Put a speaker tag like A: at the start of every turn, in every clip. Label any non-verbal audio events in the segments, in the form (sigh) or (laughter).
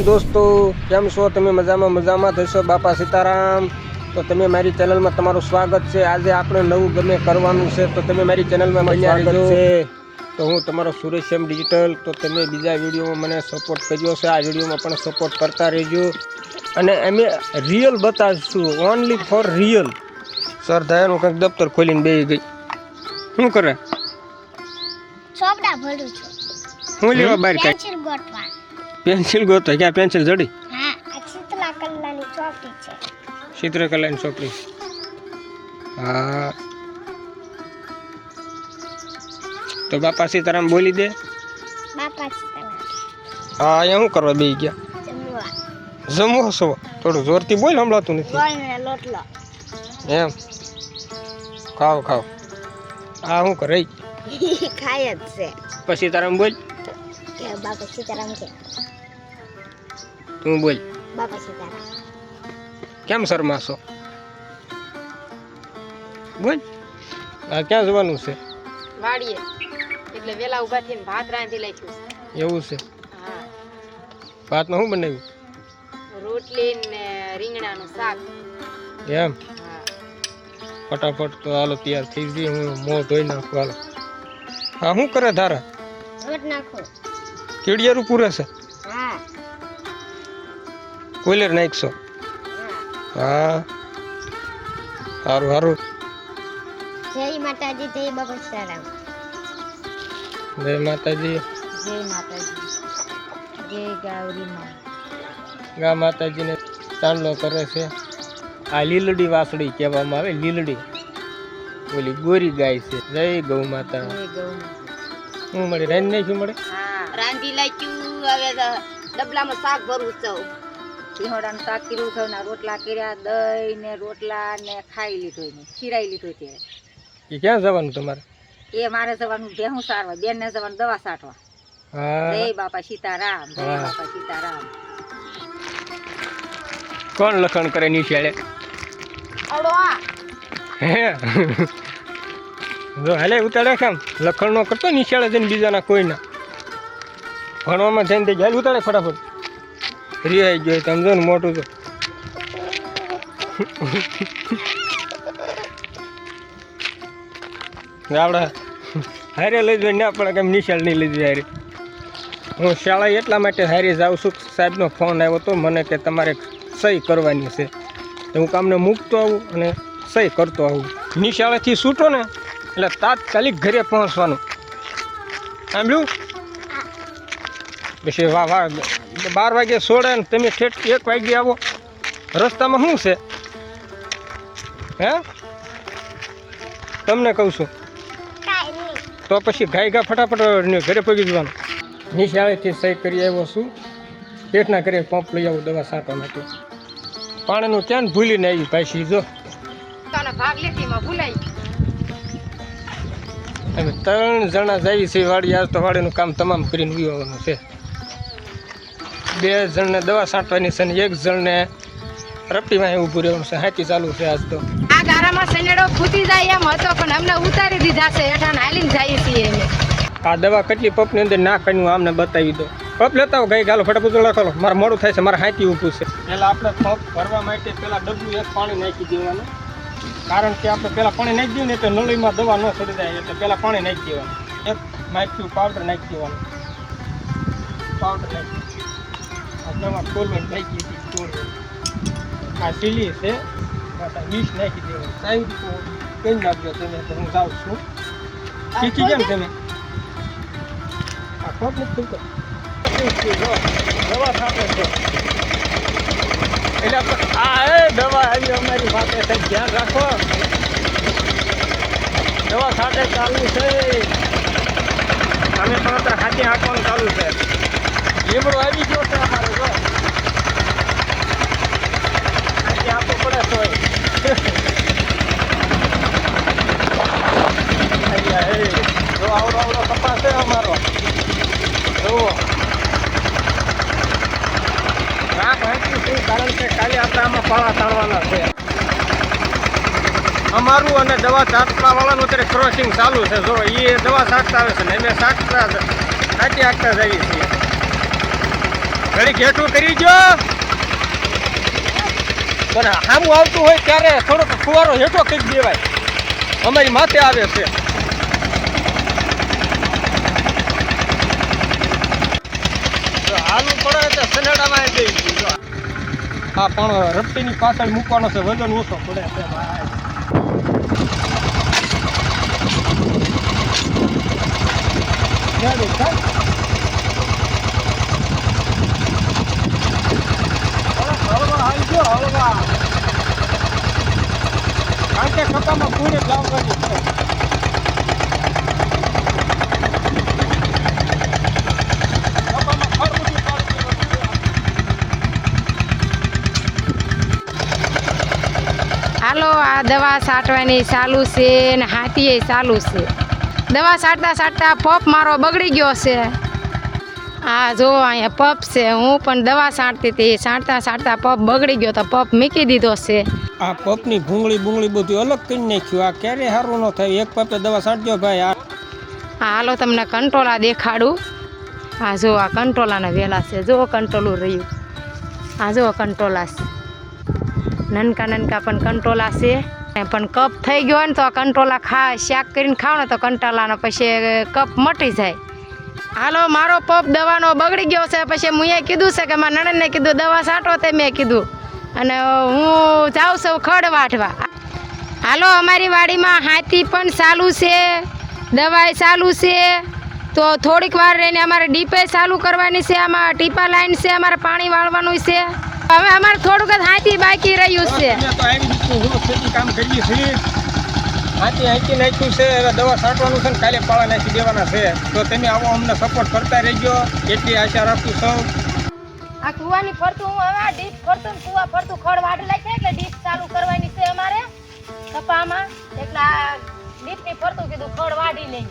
A: દોસ્તો કેમ છો? તમે મજામાં મજામાં થશો બાપા સીતારામ? તો તમે મારી ચેનલમાં તમારું સ્વાગત છે. આજે આપણે નવું ગમે કરવાનું છે તો તમે મારી ચેનલમાં બન્યા રહેજો. તો હું તમારો સુરેશ એમ ડિજિટલ તો તમે બીજા વિડીયોમાં મને સપોર્ટ કર્યો છે. આ વિડીયોમાં પણ સપોર્ટ કરતા રહેજો. અને અમે રિયલ બતાવીશું. ઓનલી ફોર રિયલ સર દયાનું કંઈક દફતર ખોલીને બેસી ગઈ. શું કરે?
B: ચોપડા ભરું છું.
A: હું લેવા બહાર કાંઈ?
B: પેન્સિલ
A: ગોતો ક્યાં પેન્સિલ જડી? ચિત્રકલાની ચોપડી હા. તો બાપા સીતારામ બોલી દે. હા અહીંયા શું કરવા બે ગયા?
B: જમવો.
A: છો? થોડું જોરથી બોલ સંભળાતું નથી. એમ. ખાવ ખાવ આ શું કરે? (laughs)
B: ખાય જ છે.
A: પછી તારામ બોલ.
B: બાપા સીતારામ કે
A: તું બોલ.
B: બાપા સીતારામ.
A: કેમ શરમાશો? બોલ. આ ક્યાં જવાનું છે?
C: વાડીએ. એટલે વેલા ઊભા થઈને ભાત રાંધી નાખ્યું
A: એવું છે.
C: હા.
A: ભાતમાં શું બનાવ્યું?
C: રોટલી ને રીંગણાનું શાક.
A: એમ? ફટાફટ તો હાલો તૈયાર થઈ જઈએ હું મોં ધોઈ નાખું હાલો. હા શું કરે તારા
B: રોટ નાખો.
A: કેડિયારું પૂરે છે?
B: હા.
A: કોઈલર નાખશો
B: હા
A: હા. સારું સારું
B: જય માતાજી જય બાબા સારામ
A: જય માતાજી.
C: જય માતાજી જય ગાવરી માં.
A: ગા માતાજીને ચાંદલો કરે છે. આ લીલડી વાસળી કહેવામાં આવે લીલડી. ઓલી ગોરી ગાય છે. જય ગૌ માતા. શું મળે રાઈ નાખ્યું મળે?
C: હા. રાંધી નાખ્યું હવે ડબલામાં શાક ભરવું છે. સિંહોડાનું શાક કર્યું થયું ને રોટલા કર્યા દહીં ને રોટલા ને ખાઈ લીધો ને ખીરાઈ લીધો ત્યારે
A: એ ક્યાં જવાનું તમારે?
C: એ મારે જવાનું ભેહું સારવા બેન ને જવાનું દવા સાટવા
A: હા.
C: જય બાપા સીતારામ જય બાપા સીતારામ.
A: કોણ લખણ કરે નિશાળે
C: અડો આ.
A: હે? જો હાલે ઉતારે કેમ? લખણ નો કરતો નિશાળે જઈને બીજાના કોઈના. ભણવામાં જઈને તે હાલ ઉતારે ફટાફટ. રિહાઈ ગયો સમજો ને મોટું તો. આપણા હારે લઈ જાય ના પણ કેમ નિશાળ નહીં લઈ જાય હારે. હું શાળાએ એટલા માટે હારી જાઉં છું સાહેબનો ફોન આવ્યો તો મને કે તમારે સહી કરવાની છે. તો હું કામને મૂકતો આવું અને સહી કરતો આવું. નિશાળેથી છૂટો ને એટલે તાત્કાલિક ઘરે પહોંચવાનું. સાંભળ્યું? પછી વાહ વાહ. બાર વાગે સોડે ને તમે ઠેઠ એક વાગે આવો. રસ્તામાં શું છે? હે? તમને કહું છું. તો પછી ગાય ગા ફટાફટ ઘરે પગી જવાનું. નિશાળેથી સહી કરી આવ્યો છું. પેટના ઘરે પંપ લઈ આવું દવા છાંટવા માટે. પાણીનું ક્યાં ને ભૂલીને આવી પાછી જો. ત્રણ જણા જાય છે વાડી આજ તો વાડીનું કામ તમામ કરીને ઉગવાનું છે. બે જણને દવા છાંટવાની છે ને એક જણને રપટીમાં ઊભું રહેવાનું છે. હાથી ચાલુ છે આજ તો.
C: આ ગારામાં સનેડો ફૂટી જાય એમ હતો પણ અમને ઉતારી દીધા છે. હેઠા હાલીને જઈએ છીએ અમે.
A: આ દવા કેટલી પપની અંદર ના કર્યું આમને બતાવી દો. પપ લેતા ગઈ ગાલો ફટાફટ લખો મારે મોડું થાય છે મારે હાથી ઊભું છે. પહેલાં આપણે પપ ભરવા માટે પહેલાં ડબલું એક પાણી નાખી દેવાનું. કારણ કે આપણે પહેલાં પાણી નાખી દઈએ ને તો નળીમાં દવા ન છોડી જાય એટલે પહેલાં પાણી નાખી દેવાનું. એક માઇક્યુ પાવડર નાખી દેવાનું. પાવડર નાખી. દવા ખોલવાની નાખી હતી ખોલવાની આ સીલી છે. પાછા વીસ નાખી દેવાનું સાઈડ કઈ નાખજો તમે તો હું જાઉં છું. શીખી કેમ તમે? આ પગ નથી. દવા સાથે છે. એટલે આ હે દવા આવી અમારી પાસે છે. ધ્યાન રાખો. દવા સાથે ચાલુ છે. અમે પણ હાથી હાંકવાનું ચાલુ છે. લીમડો આવી ગયો છે અમારે જો હાથી હાંકવો પડે તોય અહીંયા, એ, જો આવડો આવડો કપાસ છે અમારો જુઓ રાખ છું કારણ કે કાલે આપણે આમાં પાળા તાણવાના છે. અમારું અને દવા છાંટવા વાળાનું અત્યારે ક્રોસિંગ ચાલુ છે. જો એ દવા છાંટતા આવે છે ને અમે છાંટતા સાચી હાંકતા જઈએ છીએ. ઘડીક હેઠું કરી જો પણ સામું આવતું હોય ત્યારે થોડોક ફુવારો હેઠો કરી દેવાય. અમારી માથે આવે છે. આલુ પડે તો સનેડામાં દઈ દીધું. હા પણ રપટીની પાછળ મૂકવાનો છે, વજન ઓછો પડે છે ભાઈ. કારણ કે ખોટામાં પૂરે જ લાવવાની છે. ખોટામાં ખરબૂચું પાડી દેવાનું છે.
D: હાલો આ દવા છાંટવાની ચાલુ છે ને હાથીએ ચાલુ છે. દવા છાંટતા છાંટતા પપ મારો બગડી ગયો છે. આ જો અહીંયા પપ છે હું પણ દવા છાંટતી હતી. છાંટતા છાંટતા પપ બગડી ગયો તો પપ મૂકી દીધો છે.
A: આ પપની ભૂંગળી ભૂંગળી બધું અલગ કરી નાખ્યું. આ ક્યારે સારું ન થાય? એક પપે દવા છાંટજો ભાઈ. આ
D: આ હાલો તમને કંટ્રોલા દેખાડું. આ જો આ કંટ્રોલાના વેલા છે. જો કંટ્રોલું રહ્યું. આ જો કંટ્રોલા છે. નનકા નનકા પણ કંટ્રોલા છે. પણ કપ થઈ ગયો હોય ને તો આ કંટ્રોલા ખા, શાક કરીને ખાવ ને તો કંટ્રોલાનો પછી કપ મટી જાય. હાલો, મારો પપ દવાનો બગડી ગયો છે. પછી મુએ કીધું છે કે મારા નણંદને કીધું, દવા છાંટો તે, મેં કીધું. અને હું જાઉં છું ખડ વાટવા હાલો, અમારી વાડીમાં હાથી પણ ચાલુ છે. દવાઈ ચાલુ છે. તો થોડીક વાર રહીને અમારે ડીપે ચાલુ કરવાની છે. આમાં ટીપા લાઈન છે, અમારે પાણી વાળવાનું છે. હવે અમારે થોડુંક જ હાથી બાકી રહ્યું છે.
A: તો આવી રીતનું જો ખેતી કામ કરીએ છીએ. હાથી હાંકી નાખ્યું છે. હવે દવા છાંટવાનું છે ને કાલે પાળા નાખી દેવાના છે. તો તમે આવો અમને સપોર્ટ કરતા રહેજો. એટલી આશા રાખું સૌ
D: આ કુવાની ફરતું હું હવે ડીશ ફરતું કુવા ફરતું ખડ વાઢી છે એટલે ડીશ ચાલુ કરવાની છે અમારે. કપામાં. એટલે આ ડીપની ફરતું કીધું ખડ વાડી લઈ.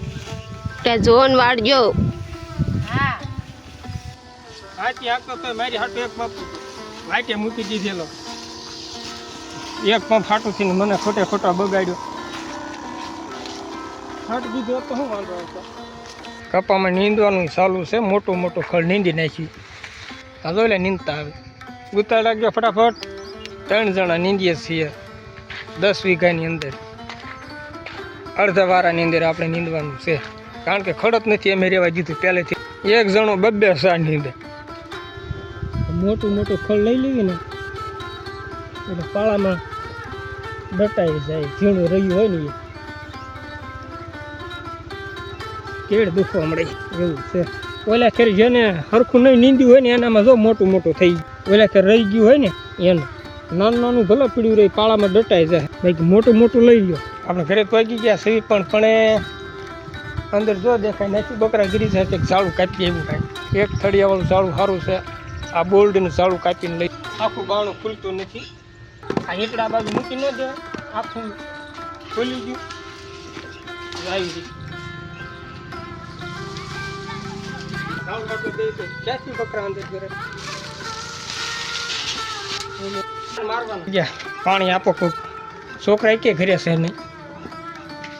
B: તે જોન વાળજો.
D: હા.
A: હાથી હાંકતો તો મારી હાટું એક પંપ લાઈટે મૂકી દીધેલો. એક પંપ ફાટું થઈને મને ખોટે ખોટા બગાડ્યો. હાટ દીધો તો શું વાંધો હતો કપામાં નીંદવાનું ચાલુ છે, મોટું મોટું ખળ નીંદી નાખી. આ જોઈ લે, નીંદતા આવે. ઉતાર લાગ્યો ફટાફટ. ત્રણ જણા નીંદીએ છીએ, દસ વીઘાની અંદર. અડધા વારાની અંદર આપણે નીંદવાનું છે. કારણ કે ખડત નથી, અમે રહેવા દીધું પહેલેથી. એક જણો બબ્બે સાર નીંદે. મોટું મોટું ખળ લઈ લેવી ને, એટલે પાળામાં દટાઈ જાય, ઝીણું રહ્યું હોય ને એ. કેળ દુખવા મળે, એવું છે. ઓલા ખેર જેને હરખું નહીં નીંદ્યું હોય ને, એનામાં જો મોટું મોટું થઈ ઓલા ખેર રહી ગયું હોય ને, એનું નાનું નાનું ભલે પીડ્યું રહી, પાળામાં દટાઈ જાય. બાકી મોટું મોટું લઈ લ્યો. આપણે ઘરે તો ગયા સહી પણ પણ અંદર જો દેખાય, નથી બકરા ગીરી જાય એક ઝાડું કાપી એવું કાંઈ. એક થળિયાવાળું ઝાડું સારું છે. આ બોલ્ડનું ઝાડું કાપીને લઈ આખું બાણું ખુલતું નથી. આ હીટડા બાજુ મૂકી ન દે આખું ખુલી ગયું. આવી ગયું. ક્યાંથી બકરા અંદર કરે પાણી આપો કોક. છોકરા કે ઘરે છે નહીં.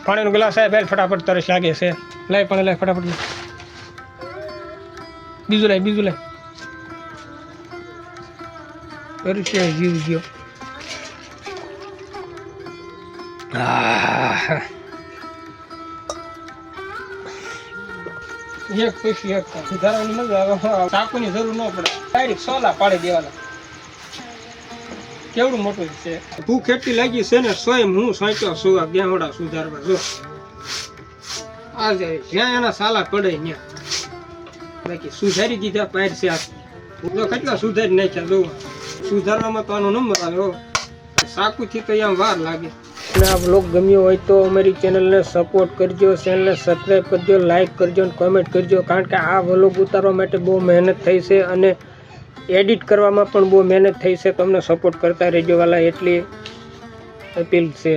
A: પાણીનો ગ્લાસ આવે હાલ ફટાફટ તરસ લાગે છે. લાય પાણી લાય ફટાફટ. બીજું લાય બીજું લાય. કર્યું છે જીવ ગયો. એક પછી એક સુધારવાની મજા આવે જરૂર ન પડે ડાયરેક્ટ સોલા પાડી દેવાના કેવડું મોટું છે ભૂખ એટલી લાગી છે ને સ્વયં હું સોંચ્યો છું આ ગેવડા સુધારવા જો આ જ્યાં એના સાલા પડે ત્યાં બાકી સુધારી દીધા પાર છે આ કેટલા સુધારી નાખ્યા જો સુધારવામાં તો આનો નંબર આવ્યો. સાકુથી તો અહીંયા વાર લાગે. અને આ બ્લોગ ગમ્યો હોય તો અમારી ચેનલને સપોર્ટ કરજો, ચેનલને સબસ્ક્રાઈબ કરજો લાઇક કરજો અને કોમેન્ટ કરજો, કારણ કે આ વ્લોગ ઉતારવા માટે બહુ મહેનત થઈ છે અને એડિટ કરવામાં પણ બહુ મહેનત થઈ છે. તમને સપોર્ટ કરતા રહેજો વાલા, એટલી અપીલ છે.